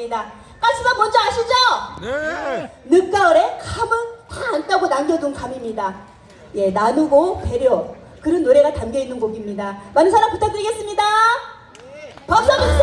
드리겠습니다. 까치밥 뭔지 아시죠? 네. 늦가을에 감은 다 안 따고 남겨둔 감입니다. 예, 나누고 배려 그런 노래가 담겨 있는 곡입니다. 많은 사랑 부탁드리겠습니다. 박수 한번 주세요.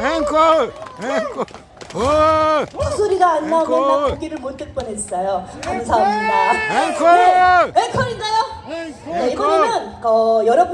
앵콜. 앵콜. 오. 소리가 안 나오면 나 앵콜. 고기를 못 들 뻔했어요. 감사합니다. 앵콜. 네, 앵콜인가요? 네, 이번에는 어, 여러분.